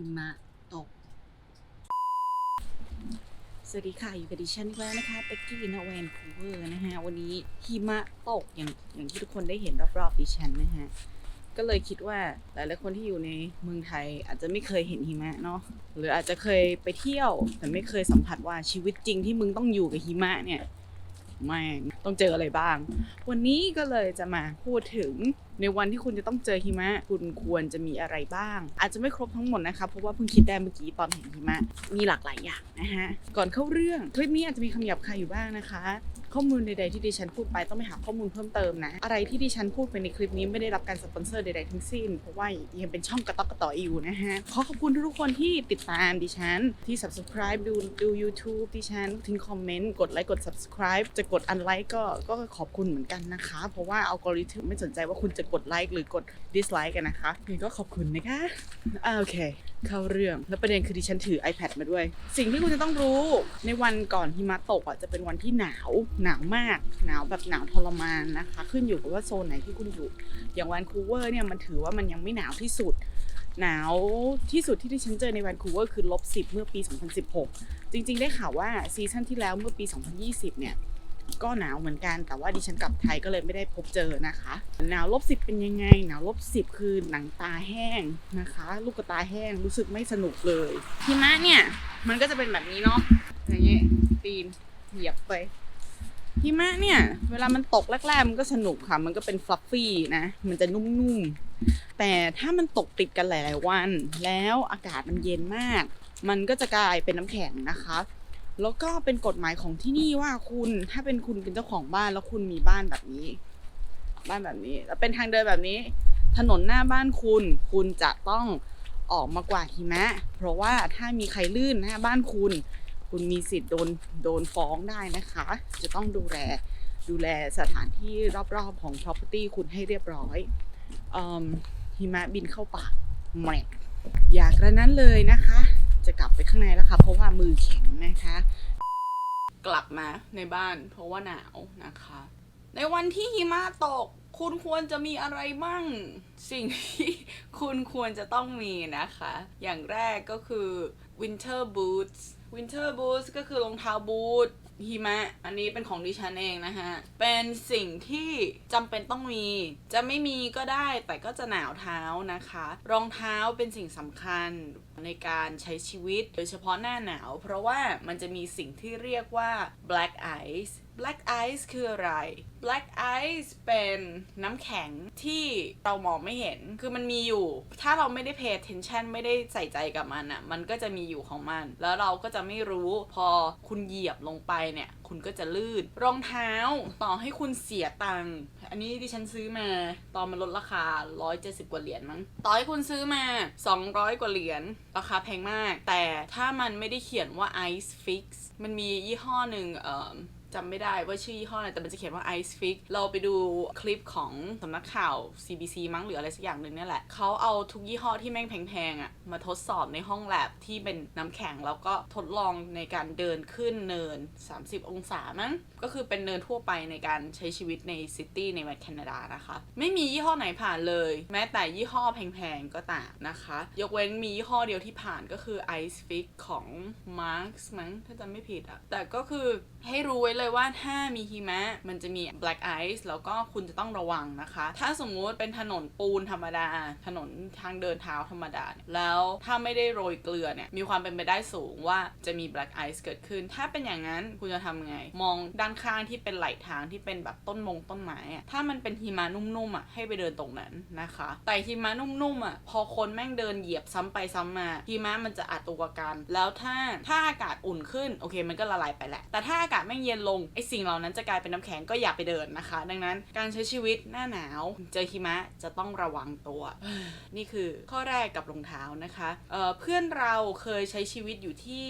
หิมะตก สวัสดีค่ะ อยู่กับดิฉันแล้วนะคะเป็กกี้นาแวนคูเวอร์นะฮะวันนี้หิมะตกอย่างอย่างที่ทุกคนได้เห็นรอบๆดิฉันนะฮะก็เลยคิดว่าหลายๆคนที่อยู่ในเมืองไทยอาจจะไม่เคยเห็นหิมะเนาะหรืออาจจะเคยไปเที่ยว แต่ไม่เคยสัมผัสว่าชีวิตจริงที่มึงต้องอยู่กับหิมะเนี่ยแม่งต้องเจออะไรบ้าง วันนี้ก็เลยจะมาพูดถึง ในวันที่คุณจะต้องเจอหิมะ คุณควรจะมีอะไรบ้าง อาจจะไม่ครบทั้งหมดนะคะ เพราะว่าเพิ่งคิดได้เมื่อกี้ตอนเห็นหิมะ มีหลากหลายอย่างนะฮะ ก่อนเข้าเรื่องคลิปนี้อาจจะมีคำหยาบคายอยู่บ้างนะคะ ข้อมูลใดๆที่ดิฉันพูดไปต้องไปหาข้อมูลเพิ่มเติมนะ อะไรที่ดิฉันพูดไปในคลิปนี้ไม่ได้รับการสปอนเซอร์ใดๆทั้งสิ้น เพราะว่ายังเป็นช่องกระต๊อกกระต่ออยู่นะฮะ ขอขอบคุณทุกคนที่ติดตามดิฉัน ที่ subscribe ดูดู YouTube ดิฉันทิ้งคอมเมนต์กดไลค์กด subscribe จะกดอันไลค์ก็ก็ขอบคุณเหมือนกันนะคะ เพราะว่าอัลกอริทึมไม่สนใจว่าคุณจะกดไลค์หรือกด dislike กันนะคะก็ขอบคุณนะคะโอเค เข้าเรื่องแล้วประเด็นคือดิฉันถือ iPad มาด้วย สิ่งที่คุณจะต้องรู้ในวันก่อนหิมะตกอะจะเป็นวันที่หนาวหนาวมาก หนาวแบบหนาวทรมานนะคะ ขึ้นอยู่กับว่าโซนไหนที่คุณอยู่ อย่างแวนคูเวอร์เนี่ยมันถือว่ามันยังไม่หนาวที่สุด หนาวที่สุดที่ดิฉันเจอในแวนคูเวอร์คือลบ10 เมื่อปี 2016 จริง ๆ ได้ข่าวว่าซีซั่นที่แล้วเมื่อปี 2020 เนี่ย ก็หนาวเหมือนกัน แต่ว่าดิฉันกลับไทยก็เลยไม่ได้พบเจอนะคะ หนาวลบสิบเป็นยังไง หนาวลบสิบคือหนังตาแห้งนะคะ ลูกตาแห้งรู้สึกไม่สนุกเลยหิมะเนี่ยมันก็จะเป็นแบบนี้เนาะอย่างเงี้ยตีนเหยียบไปหิมะเนี่ย เวลามันตกแรกๆมันก็สนุกค่ะ มันก็เป็นฟลัฟฟี่นะ มันจะนุ่มๆ แต่ถ้ามันตกติดกันหลายๆวัน แล้วอากาศมันเย็นมาก มันก็จะกลายเป็นน้ำแข็งนะคะ แล้วก็เป็นกฎหมายของที่นี่ว่าคุณถ้าเป็นคุณเป็นเจ้าของบ้านแล้วคุณมีบ้านแบบนี้ บ้านแบบนี้ แล้วเป็นทางเดินแบบนี้ ถนนหน้าบ้านคุณ คุณจะต้องออกมากวาดหิมะ เพราะว่าถ้ามีใครลื่นหน้าบ้านคุณ คุณมีสิทธิ์โดนโดนฟ้องได้นะคะ จะต้องดูแลดูแลสถานที่รอบๆของ property คุณให้เรียบร้อยอิ่มหิมะบินเข้าปากแหมกอยากระนั้นเลยนะคะ จะกลับไปข้างในแล้วค่ะ เพราะว่ามือแข็งนะคะ กลับมาในบ้านเพราะว่าหนาวนะคะ ในวันที่หิมะตก คุณควรจะมีอะไรบ้างสิ่งที่คุณควรจะต้องมีนะคะ อย่างแรกก็คือ winter boots winter boots ก็คือรองเท้าบูท หิมะ อันนี้เป็นของดิฉันเองนะฮะเป็นสิ่งที่จำเป็นต้องมี จะไม่มีก็ได้แต่ก็จะหนาวเท้านะคะ รองเท้าเป็นสิ่งสำคัญในการใช้ชีวิต โดยเฉพาะหน้าหนาว เพราะว่ามันจะมีสิ่งที่เรียกว่า black ice black ice คืออะไร black ice เป็นน้ำแข็งที่เรามองไม่เห็น คือมันมีอยู่ ถ้าเราไม่ได้ pay attention ไม่ได้ใส่ใจกับมันอะ่ะ มันก็จะมีอยู่ของมัน แล้วเราก็จะไม่รู้ พอคุณเหยียบลงไปเนี่ย คุณก็จะลื่น รองเท้าต่อให้คุณเสียตังค์ อันนี้ดิฉันซื้อมา ตอนมันลดราคา 170 กว่าเหรียญมั้ง ต่อให้คุณซื้อมา 200 กว่าเหรียญ ราคาแพงมาก แต่ถ้ามันไม่ได้เขียนว่า ice fix มันมียี่ห้อหนึ่งเอ่อ จำไม่ได้ว่าชื่อยี่ห้ออะไรแต่มันจะเขียนว่า Ice Fix เราไปดูคลิปของสำนักข่าว CBC มั้งหรืออะไรสักอย่างหนึ่งเนี่ยแหละเขาเอาทุกยี่ห้อที่แม่งแพงๆอะ่ะมาทดสอบในห้องแลบที่เป็นน้ำแข็งแล้วก็ทดลองในการเดินขึ้นเนิน 30 องศามั้งก็คือเป็นเนินทั่วไปในการใช้ชีวิตในซิตี้ในแคนาดานะคะ ไม่มียี่ห้อไหนผ่านเลย แม้แต่ยี่ห้อแพงๆก็ตามนะคะ ยกเว้นมียี่ห้อเดียวที่ผ่านก็คือ Ice Fix ของ Marks มั้งถ้าจำไม่ผิดอะแต่ก็คือให้รู้ไว้เลยว่าถ้ามีหิมะมันจะมี black ice แล้วก็คุณจะต้องระวังนะคะ ถ้าสมมุติเป็นถนนปูนธรรมดา ถนนทางเดินเท้าธรรมดาเนี่ยแล้วถ้าไม่ได้โรยเกลือเนี่ย มีความเป็นไปได้สูงว่าจะมี black ice เกิดขึ้น ถ้าเป็นอย่างนั้นคุณจะทำไง มองด้านข้างที่เป็นไหลทางที่เป็นแบบต้นมงต้นไม้อะถ้ามันเป็นหิมะนุ่มๆอะให้ไปเดินตรงนั้นนะคะ แต่หิมะนุ่มๆอะพอคนแม่งเดินเหยียบซ้ำไปซ้ำมาหิมะมันจะอัดตัวกัน แล้วถ้าถ้าอากาศอุ่นขึ้นโอเค มันก็ละลายไปแหละแต่ถ้าอากาศแม่งเย็นลงไอสิ่งเหล่านั้นจะกลายเป็นน้ำแข็งก็อย่าไปเดินนะคะ ดังนั้นการใช้ชีวิตหน้าหนาว เจอหิมะจะต้องระวังตัว นี่คือข้อแรกกับรองเท้านะคะเเพื่อนเราเคยใช้ชีวิตอยู่ที่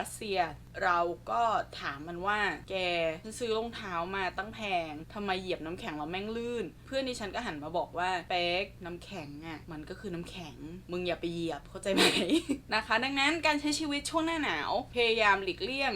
รัสเซีย เราก็ถามมันว่า แกฉันซื้อรองเท้ามาตั้งแพงทำไมเหยียบน้ำแข็งแล้วแม่งลื่น เพื่อนดิฉันก็หันมาบอกว่าเป๊กน้ำแข็งอะมันก็คือน้ำแข็ง มึงอย่าไปเหยียบเข้าใจไหมนะคะ ดังนั้นการใช้ชีวิตช่วงหน้าหนาว พยายามหลีกเลี่ยง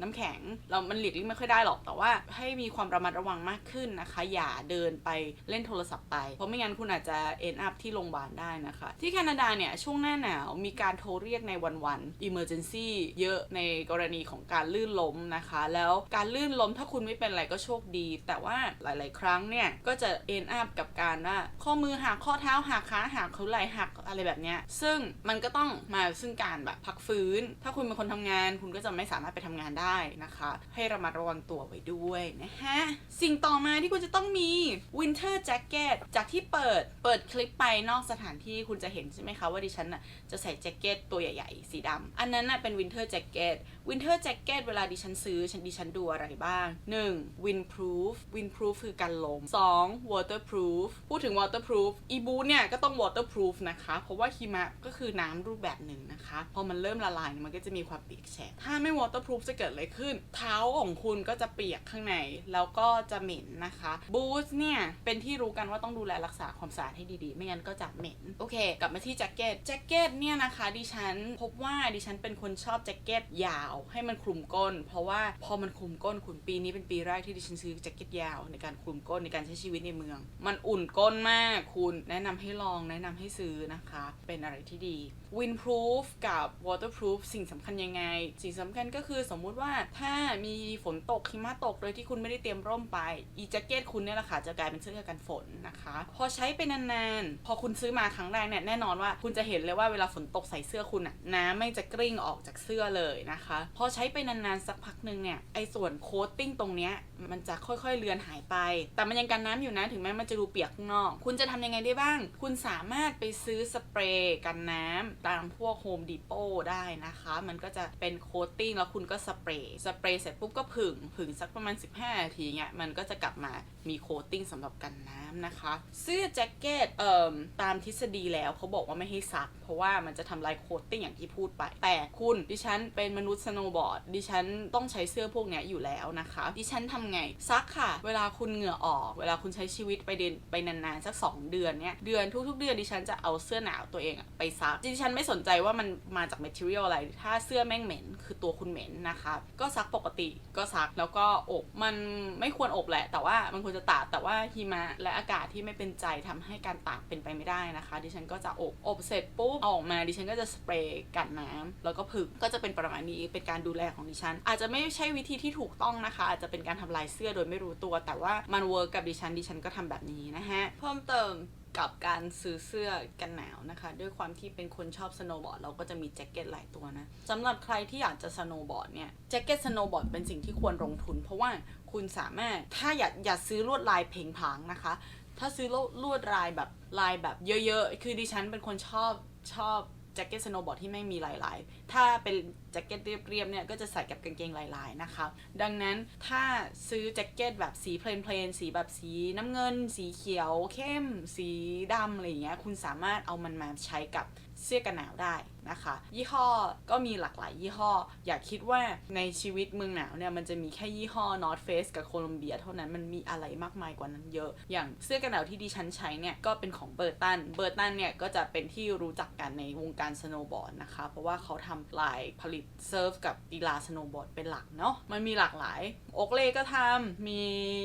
น้ำแข็งเรามันหลีกเลี่ยงไม่ค่อยได้หรอก แต่ว่าให้มีความระมัดระวังมากขึ้นนะคะ อย่าเดินไปเล่นโทรศัพท์ไป เพราะไม่งั้นคุณอาจจะ end up ที่โรงพยาบาลได้นะคะ ที่แคนาดาเนี่ย ช่วงหน้าหนาวมีการโทรเรียกในวันๆ emergency เยอะในกรณีของการลื่นล้มนะคะ แล้วการลื่นล้มถ้าคุณไม่เป็นอะไรก็โชคดี แต่ว่าหลาย ๆ ครั้งเนี่ย ก็จะ end up กับการว่าข้อมือหักข้อเท้าหักขาหักเขาไหล่หักอะไรแบบเนี้ยซึ่งมันก็ต้องมาซึ่งการแบบพักฟื้น ถ้าคุณเป็นคนทำงาน คุณก็จะไม่สามารถไปทำงานได้นะคะให้ระมัดระวังตัวไว้ด้วยนะฮะ สิ่งต่อมาที่คุณจะต้องมี winter jacket จากที่เปิดเปิดคลิปไปนอกสถานที่คุณจะเห็นใช่ไหมคะว่าดิฉันน่ะจะใส่แจ็คเก็ตตัวใหญ่ๆ สีดำอันนั้นน่ะเป็น winter jacket winter jacket เวลาดิฉันซื้อฉันดิฉันดูอะไรบ้าง 1. windproof windproof คือกันลม 2. waterproof พูดถึง waterproof อีบูเนี่ยก็ต้อง waterproof นะคะ เพราะว่าหิมะก็คือน้ำรูปแบบหนึ่งนะคะ พอมันเริ่มละลายมันก็จะมีความเปียกแฉะถ้าไม่ waterproof จะเกิดอะไรขึ้นเท้าของคุณก็จะเปียกข้างใน แล้วก็จะเหม็นนะคะ boots เนี่ย เป็นที่รู้กันว่าต้องดูแลรักษาความสะอาดให้ดีๆ ไม่งั้นก็จะเหม็น โอเค กลับมาที่แจ็คเก็ตแจ็คเก็ตเนี่ยนะคะดิฉันพบว่าดิฉันเป็นคนชอบแจ็คเก็ตยาวให้มันคลุมก้น เพราะว่าพอมันคลุมก้นคุณปีนี้เป็นปีแรกที่ดิฉันซื้อแจ็คเก็ตยาวในการคลุมก้นในการใช้ชีวิตในเมือง มันอุ่นก้นมากคุณแนะนำให้ลองแนะนำให้ซื้อนะคะ เป็นอะไรที่ดี windproof กับ waterproof สิ่งสำคัญยังไง สิ่งสำคัญก็คือสมมุติว่าถ้ามีฝนตกหิมะตกโดยที่คุณไม่ได้เตรียมร่มไป อีแจ็คเก็ตคุณเนี่ยแหละค่ะจะกลายเป็นเสื้อกันฝนนะคะ พอใช้ไปนานๆ พอคุณซื้อมาครั้งแรกเนี่ยแน่นอนว่าคุณจะเห็นเลยว่าเวลาฝนตกใส่เสื้อคุณอะน้ำไม่จะกลิ้งออกจากเสื้อเลยนะคะ พอใช้ไปนานๆสักพักหนึ่งเนี่ยไอส่วนโคตติ้งตรงเนี้ยมันจะค่อยๆเลือนหายไป แต่มันยังกันน้ำอยู่นะถึงแม้มันจะดูเปียกข้างนอก คุณจะทำยังไงได้บ้าง คุณสามารถไปซื้อสเปรย์กันน้ำตามพวกโฮมดีโปได้นะคะ มันก็จะเป็นโคตติ้งแล้วคุณก็สเปรย์สเปรย์เสร็จปุ๊บก็ผึ่งผึ่งสักประมาณ 15 นาทีเงี้ยมันก็จะกลับมามีโคตติ้งสำหรับกันน้ำนะคะ เสื้อแจ็คเก็ตเอ่อตามทฤษฎีแล้วเขาบอกว่าไม่ให้ซัก เพราะว่ามันจะทำลายโคตติ้งอย่างที่พูดไป แต่คุณดิฉันเป็นมนุษย์สโนว์บอร์ดดิฉันต้องใช้เสื้อพวกเนี้ยอยู่แล้วนะคะ ดิฉันทำไงซักค่ะ เวลาคุณเหงื่อออก เวลาคุณใช้ชีวิตไปเดินไปนานๆสัก 2 เดือนเนี้ยเดือนทุกๆ เดือนดิฉันจะเอาเสื้อหนาวตัวเองไปซักดิฉันไม่สนใจว่ามันมาจาก material อะไร ถ้าเสื้อแม่งเหม็น คือตัวคุณเหม็นนะคะก็ซักปกติก็ซักแล้วก็อบ มันไม่ควรอบแหละ แต่ว่ามันควรจะตากแต่ว่าหิมะและอากาศที่ไม่เป็นใจทำให้การตากเป็นไปไม่ได้นะคะ ดิฉันก็จะอบอบเสร็จปุ๊บออกมาดิฉันก็จะสเปรย์กันน้ำแล้วก็ผึ่งก็จะเป็นประมาณนี้เป็นการดูแลของดิฉัน อาจจะไม่ใช่วิธีที่ถูกต้องนะคะ อาจจะเป็นการทำลายเสื้อโดยไม่รู้ตัว แต่ว่ามันเวิร์กกับดิฉันดิฉันก็ทำแบบนี้นะฮะเพิ่มเติม กับการซื้อเสื้อกันหนาวนะคะ ด้วยความที่เป็นคนชอบสโนว์บอร์ดเราก็จะมีแจ็คเก็ตหลายตัวนะสำหรับใครที่อยากจะสโนว์บอร์ดเนี่ยแจ็คเก็ตสโนว์บอร์ดเป็นสิ่งที่ควรลงทุน เพราะว่าคุณสามารถถ้าอยากอยากซื้อลวดลายเพลงพลางนะคะ ถ้าซื้อลวดลายแบบลายแบบเยอะๆ คือดิฉันเป็นคนชอบชอบแจ็คเก็ตสโนว์บอร์ดที่ไม่มีลายๆ ถ้าเป็น แจ็คเก็ตเรียบๆเนี่ยก็จะใส่กับกางเกงลายๆนะคะดังนั้นถ้าซื้อแจ็คเก็ตแบบสีเพลนๆสีแบบสีน้ำเงิน สีเขียวเข้ม สีดำอะไรอย่างเงี้ยคุณสามารถเอามันมาใช้กับเสื้อกันหนาวได้นะคะ ยี่ห้อก็มีหลากหลายยี่ห้อ อย่าคิดว่าในชีวิตเมืองหนาวเนี่ยมันจะมีแค่ยี่ห้อ North Face กับโคลัมเบียเท่านั้นมันมีอะไรมากมายกว่านั้นเยอะ อย่างเสื้อกันหนาวที่ดิฉันใช้เนี่ยก็เป็นของเบอร์ตัน เบอร์ตันเนี่ยก็จะเป็นที่รู้จักกันในวงการสโนว์บอร์ดนะคะ เพราะว่าเขาทำลายผลิตเซิร์ฟกับกีฬาสโนว์บอร์ดเป็นหลักเนาะมันมีหลากหลายโอกเล่ก็ทำมี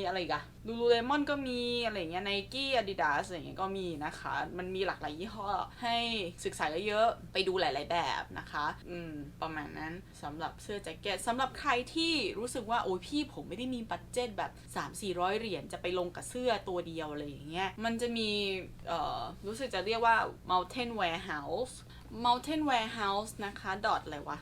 อะไรกอะลูลูเลมอนก็มีอะไรเงี้ยไนกี้อาดิดาสอะไรเงี้ยก็มีนะคะ มันมีหลากหลายยี่ห้อให้ศึกษาเยอะๆไปดูหลาย ๆแบบนะคะ อืม ประมาณนั้นสำหรับเสื้อแจ็คเก็ตสำหรับใครที่รู้สึกว่าโอ้ยพี่ผมไม่ได้มีบัตเจ็ตแบบ 3 4 0 0 เหรียญจะไปลงกับเสื้อตัวเดียวอะไรอย่างเงี้ยมันจะมีเอ่อรู้สึกจะเรียกว่า mountain warehouse mountain warehouse นะคะ dot อะไรวะ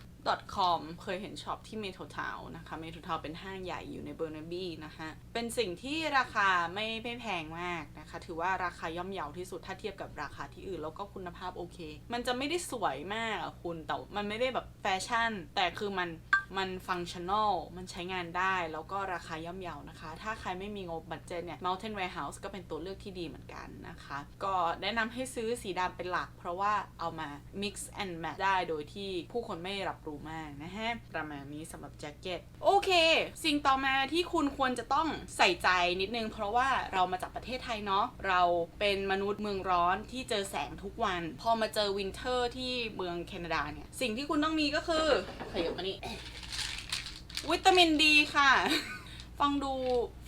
.com เคยเห็นช็อปที่เมโททาวนะคะเมโททาวเป็นห้างใหญ่อยู่ในเบอร์นาบีนะคะเป็นสิ่งที่ราคาไม่ไม่แพงมากนะคะ ถือว่าราคาย่อมเยาที่สุดถ้าเทียบกับราคาที่อื่น แล้วก็คุณภาพโอเค มันจะไม่ได้สวยมากอะคุณแต่มันไม่ได้แบบแฟชั่น แต่คือมัน มันฟังชั่นอลมันใช้งานได้ แล้วก็ราคาย่อมเยานะคะ ถ้าใครไม่มีงบบัตเจ็ตเนี่ย Mountain Warehouse ก็เป็นตัวเลือกที่ดีเหมือนกันนะคะ ก็แนะนำให้ซื้อสีดำเป็นหลัก เพราะว่าเอามา mix and match ได้โดยที่ผู้คนไม่รับรู้มากนะฮะ ประมาณนี้สำหรับแจ็คเก็ต โอเค สิ่งต่อมาที่คุณควรจะต้องใส่ใจนิดนึง เพราะว่าเรามาจากประเทศไทยเนาะ เราเป็นมนุษย์เมืองร้อนที่เจอแสงทุกวัน พอมาเจอวินเทอร์ที่เมืองแคนาดาเนี่ย สิ่งที่คุณต้องมีก็คือขยับมานี่ วิตามินดีค่ะ ฟังดู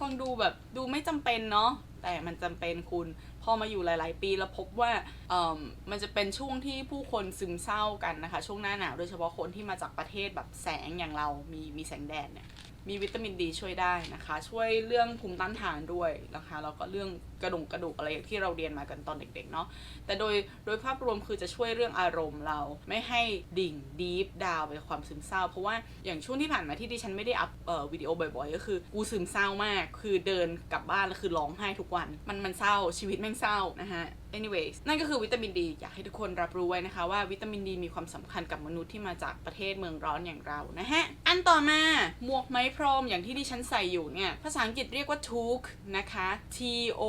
ฟังดูแบบดูไม่จำเป็นเนาะแต่มันจำเป็นคุณพอมาอยู่หลาย ๆ ปีแล้วพบว่าเอ่มมันจะเป็นช่วงที่ผู้คนซึมเศร้ากันนะคะ ช่วงหน้าหนาวโดยเฉพาะคนที่มาจากประเทศแบบแสงอย่างเรามีมีแสงแดดเนี่ย มีวิตามินดีช่วยได้นะคะ ช่วยเรื่องภูมิต้านทานด้วยนะคะแล้วก็เรื่องกระดูกกระดูกอะไรที่เราเรียนมากันตอนเด็กๆเนาะแต่โดยโดยภาพรวมคือจะช่วยเรื่องอารมณ์เราไม่ให้ดิ่งดีฟดาวไปความซึมเศร้า เพราะว่าอย่างช่วงที่ผ่านมาที่ดิฉันไม่ได้อัพเอ่อวิดีโอบ่อยๆ ก็คือกูซึมเศร้ามาก คือเดินกลับบ้านแล้วคือร้องไห้ทุกวัน มันมันเศร้าชีวิตแม่งเศร้านะฮะ anyways นั่นก็คือวิตามินดี อยากให้ทุกคนรับรู้ไว้นะคะว่าวิตามินดีมีความสำคัญกับมนุษย์ที่มาจากประเทศเมืองร้อนอย่างเรานะฮะ อันต่อมา หมวกไหมพรมอย่างที่ดิฉันใส่อยู่เนี่ย ภาษาอังกฤษเรียกว่า toque นะคะ T O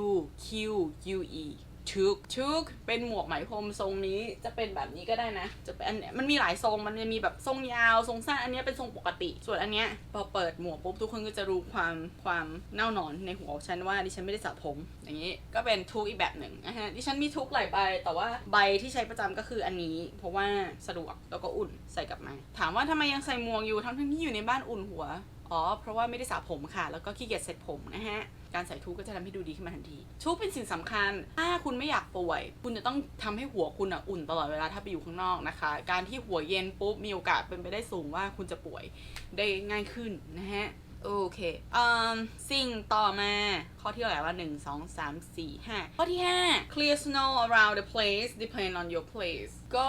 U Q U E ทุกทุกเป็นหมวกไหมพรมทรงนี้จะเป็นแบบนี้ก็ได้นะ จะเป็นอันเนี้ยมันมีหลายทรงมันจะมีแบบทรงยาวทรงสั้นอันเนี้ยเป็นทรงปกติ ส่วนอันเนี้ยพอเปิดหมวกปุ๊บทุกคนก็จะรู้ความความเน่าหนอนในหัวของฉันว่าดิฉันไม่ได้สระผมอย่างนี้ก็เป็นทุกอีกแบบหนึ่งนะฮะดิฉันมีทุกหลายใบ แต่ว่าใบที่ใช้ประจำก็คืออันนี้ เพราะว่าสะดวกแล้วก็อุ่นใส่กลับมา ถามว่าทำไมยังใส่หมวกอยู่ทั้งที่อยู่ในบ้านอุ่นหัว อ๋อ เพราะว่าไม่ได้สระผมค่ะ แล้วก็ขี้เกียจเซ็ตผมนะฮะ การใส่ทูบก็จะทำให้ดูดีขึ้นมาทันที ทูบเป็นสิ่งสำคัญ ถ้าคุณไม่อยากป่วย คุณจะต้องทำให้หัวคุณอะอุ่นตลอดเวลาถ้าไปอยู่ข้างนอกนะคะ การที่หัวเย็นปุ๊บมีโอกาสเป็นไปได้สูงว่าคุณจะป่วยได้ง่ายขึ้นนะฮะโอเคอืมสิ่งต่อมาข้อที่เท่าไหร่ว่าหนึ่งสองสามสี่ห้าข้อที่ห้า clear snow around the place depend on your place ก็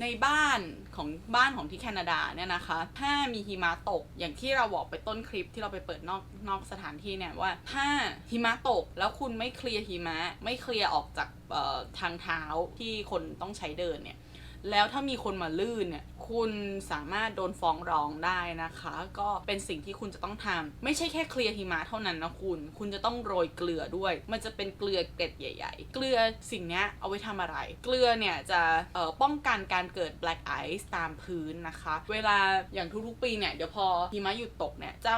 ในบ้านของบ้านของที่แคนาดาเนี่ยนะคะ ถ้ามีหิมะตกอย่างที่เราบอกไปต้นคลิปที่เราไปเปิดนอกนอกสถานที่เนี่ยว่า ถ้าหิมะตกแล้วคุณไม่เคลียร์หิมะ ไม่เคลียร์ออกจากทางเท้าที่คนต้องใช้เดินเนี่ยแล้วถ้ามีคนมาลื่นเนี่ย คุณสามารถโดนฟ้องร้องได้นะคะ ก็เป็นสิ่งที่คุณจะต้องทำไม่ใช่แค่เคลียร์หิมะเท่านั้นนะคุณ คุณจะต้องโรยเกลือด้วย มันจะเป็นเกลือเกล็ดใหญ่ ๆ เกลือสิ่งนี้เอาไว้ทำอะไร เกลือเนี่ยจะป้องกันการเกิด black ice ตามพื้นนะคะ เวลาอย่างทุกๆปีเนี่ยเดี๋ยวพอหิมะหยุดตกเนี่ยเจ้า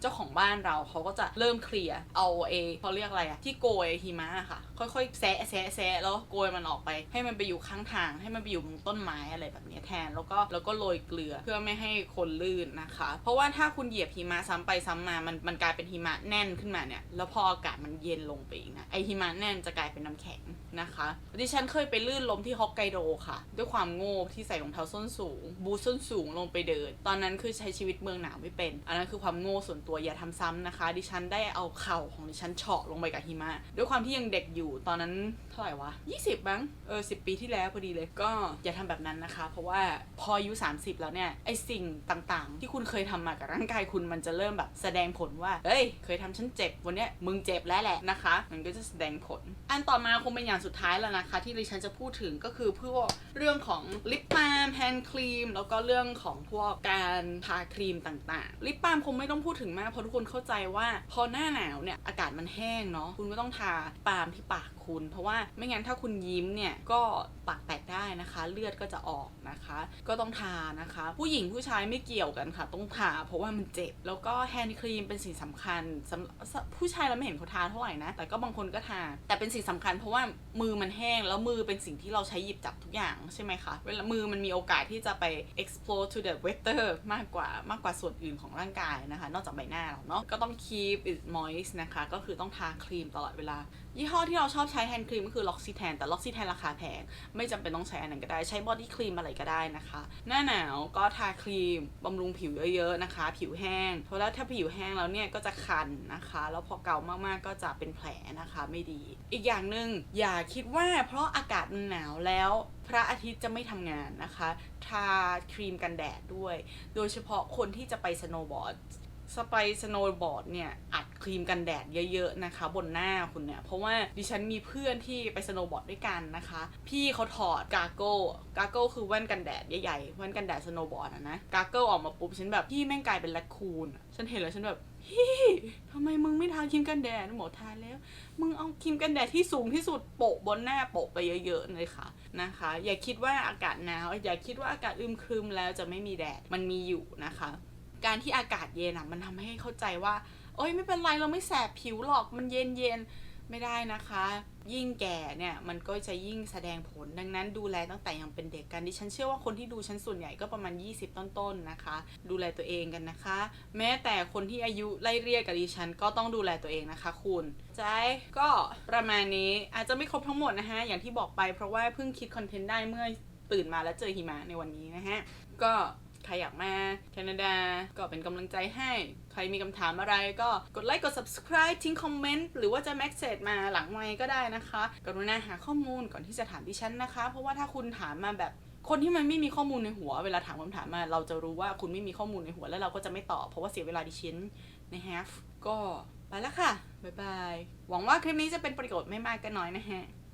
เจ้าของบ้านเราเขาก็จะเริ่มเคลียร์เอาเอเขาเรียกอะไรอะที่โกยหิมะอะค่ะ ค่อยๆแซะแซะแซะแล้วโกยมันออกไป ให้มันไปอยู่ข้างทาง ให้มันไปอยู่บนต้นไม้อะไรแบบนี้แทนแล้วก็แล้วก็โรยเกลือเพื่อไม่ให้คนลื่นนะคะ เพราะว่าถ้าคุณเหยียบหิมะซ้ำไปซ้ำมามันมันกลายเป็นหิมะแน่นขึ้นมาเนี่ยแล้วพออากาศมันเย็นลงไปอีกนะไอหิมะแน่นจะกลายเป็นน้ำแข็งนะคะดิฉันเคยไปลื่นล้มที่ฮอกไกโดค่ะ ด้วยความโง่ที่ใส่รองเท้าส้นสูง บูทส้นสูงลงไปเดิน ตอนนั้นคือใช้ชีวิตเมืองหนาวไม่เป็น อันนั้นคือความโง่ส่วนตัวอย่าทำซ้ำนะคะ ดิฉันได้เอาเข่าของดิฉันเฉาะลงไปกับหิมะด้วยความที่ยังเด็กอยู่ตอนนั้นเท่าไหร่วะ 20 บ้างเออ10 ปีที่แล้วพอดีเลยก็อย่าทำแบบนั้นนะคะ เพราะว่าพออายุ 30 แล้วเนี่ยไอสิ่งต่างๆ ที่คุณเคยทำมากับร่างกายคุณมันจะเริ่มแบบแสดงผลว่า เฮ้ย เคยทำฉันเจ็บ วันเนี้ยมึงเจ็บแล้วแหละนะคะ มันก็จะแสดงผล อันต่อมาคงเป็นอย่างสุดท้ายแล้วนะคะ ที่ดิฉันจะพูดถึงก็คือพวกเรื่องของลิปบาล์มแฮนด์ครีมแล้วก็เรื่องของพวกการทาครีมต่างๆ ลิปบาล์มคงไม่ต้องพูดถึงมากเพราะทุกคนเข้าใจว่า พอหน้าหนาวเนี่ยอากาศมันแห้งเนาะคุณก็ต้องทาปาล์มที่ปาก คุณ เพราะว่าไม่งั้นถ้าคุณยิ้มเนี่ยก็ปากแตกได้นะคะ เลือดก็จะออกนะคะ ก็ต้องทานะคะ ผู้หญิงผู้ชายไม่เกี่ยวกันค่ะ ต้องทาเพราะว่ามันเจ็บ แล้วก็แฮนด์ครีมเป็นสิ่งสำคัญสำหรับผู้ชายเราไม่เห็นเขาทาเท่าไหร่นะ แต่ก็บางคนก็ทา แต่เป็นสิ่งสำคัญเพราะว่ามือมันแห้งแล้วมือเป็นสิ่งที่เราใช้หยิบจับทุกอย่างใช่ไหมคะ เวลามือมันมีโอกาสที่จะไป explore to the weather มากกว่ามากกว่าส่วนอื่นของร่างกายนะคะ นอกจากใบหน้าเราเนาะ ก็ต้อง keep it moist นะคะ ก็คือต้องทาครีมตลอดเวลา ยี่ห้อที่เราชอบใช้แฮนด์ครีมก็คือ L'Occitane แต่ L'Occitane ราคาแพง ไม่จำเป็นต้องใช้อันนั้นก็ได้ใช้บอดี้ครีมอะไรก็ได้นะคะ หน้าหนาวก็ทาครีมบำรุงผิวเยอะๆนะคะ ผิวแห้ง เพราะแล้วถ้าผิวแห้งแล้วเนี่ยก็จะคันนะคะ แล้วพอเกามากๆก็จะเป็นแผลนะคะไม่ดี อีกอย่างหนึ่งอย่าคิดว่าเพราะอากาศมันหนาวแล้วพระอาทิตย์จะไม่ทำงานนะคะ ทาครีมกันแดดด้วย โดยเฉพาะคนที่จะไปสโนว์บอร์ดสไปสโนว์บอร์ดเนี่ยอัด รีมกันแดดเยอะๆนะคะ บนหน้าคุณเนี่ย เพราะว่าดิฉันมีเพื่อนที่ไปสโนว์บอร์ดด้วยกันนะคะ พี่เขาถอดกาโก้กาโก้คือแว่นกันแดดใหญ่ๆแว่นกันแดดสโนว์บอร์ดอะนะกาโก้ออกมาปุ๊บฉันแบบพี่แม่งกลายเป็นแรคคูนอะฉันเห็นแล้วฉันแบบพี่ทำไมมึงไม่ทาครีมกันแดดหมอทาแล้ว มึงเอาครีมกันแดดที่สูงที่สุดโปะบนหน้าโปะไปเยอะๆเลยค่ะนะคะ อย่าคิดว่าอากาศหนาวอย่าคิดว่าอากาศอึมครึมแล้วจะไม่มีแดดมันมีอยู่นะคะ การที่อากาศเย็นอะมันทำให้เข้าใจว่า เอ้ยไม่เป็นไรเราไม่แสบผิวหรอกมันเย็นเย็นไม่ได้นะคะ ยิ่งแก่เนี่ยมันก็จะยิ่งแสดงผลดังนั้นดูแลตั้งแต่ยังเป็นเด็กกันดิฉันเชื่อว่าคนที่ดูฉันส่วนใหญ่ก็ประมาณ 20 ต้นๆนะคะ ดูแลตัวเองกันนะคะ แม้แต่คนที่อายุไล่เรียกกับดิฉันก็ต้องดูแลตัวเองนะคะคุณใจก็ประมาณนี้อาจจะไม่ครบทั้งหมดนะคะอย่างที่บอกไปเพราะว่าเพิ่งคิดคอนเทนต์ได้เมื่อตื่นมาแล้วเจอหิมะในวันนี้นะฮะก็ ใครอยากมาแคนาดาก็เป็นกำลังใจให้ ใครมีคำถามอะไรก็กดไลค์กด subscribe ทิ้งคอมเมนต์หรือว่าจะ message มาหลังไมค์ก็ได้นะคะ กรุณาหาข้อมูลก่อนที่จะถามดิฉันนะคะ เพราะว่าถ้าคุณถามมาแบบคนที่มันไม่มีข้อมูลในหัว เวลาถามคำถามมา เราจะรู้ว่าคุณไม่มีข้อมูลในหัวแล้วเราก็จะไม่ตอบเพราะว่าเสียเวลาดิฉันนะฮะก็ไปแล้วค่ะ บ๊ายบาย หวังว่าคลิปนี้จะเป็นประโยชน์ไม่มากก็น้อยนะฮะ